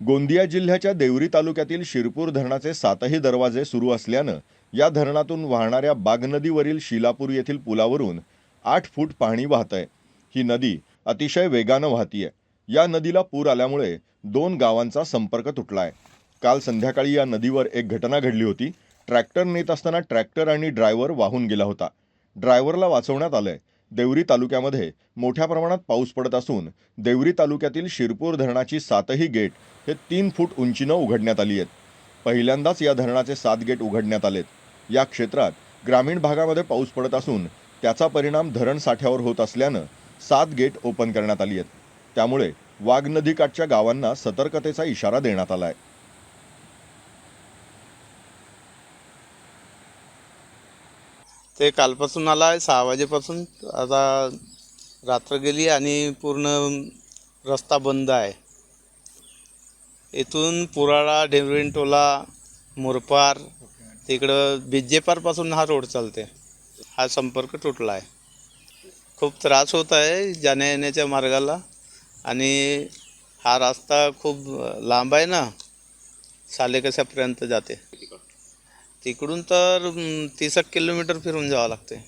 गोंदिया जिल्ह्याच्या देवरी तालुक्यातील शिरपूर धरणाचे सातही दरवाजे सुरू असल्यानं या धरणातून वाहणाऱ्या बाग नदीवरील शिलापूर येथील पुलावरून आठ फूट पाणी वाहत आहे ही नदी अतिशय वेगानं वाहतीये. या नदीला पूर आल्यामुळे दोन गावांचा संपर्क तुटला आहे काल संध्याकाळी या नदीवर एक घटना घडली होती. ट्रॅक्टर नेत असताना ट्रॅक्टर आणि ड्रायव्हर वाहून गेला होता. ड्रायव्हरला वाचवण्यात आलंय. देवरी तालुक्यामध्ये मोठ्या प्रमाणात पाऊस पडत असून देवरी तालुक्यातील शिरपूर धरणाची सातही गेट हे तीन फूट उंचीनं उघडण्यात आली आहेत. पहिल्यांदाच या धरणाचे सात गेट उघडण्यात आलेत. या क्षेत्रात ग्रामीण भागामध्ये पाऊस पडत असून त्याचा परिणाम धरण साठ्यावर होत असल्यानं सात गेट ओपन करण्यात आली आहेत. त्यामुळे वाघ नदीकाठच्या गावांना सतर्कतेचा इशारा देण्यात आला आहे ते कालपासून आला आहे सहा वाजेपासून. आता रात्र गेली आणि पूर्ण रस्ता बंद आहे. इथून पुराळा ढेवरीणटोला मुरपार तिकडं बिज्जेपारपासून हा रोड चालते. हा संपर्क तुटला आहे. खूप त्रास होत आहे जाण्या येण्याच्या मार्गाला आणि हा रस्ता खूप लांब आहे ना सालेकशापर्यंत जाते. तिकडून तर तीस एक किलोमीटर फिरून जावं लागते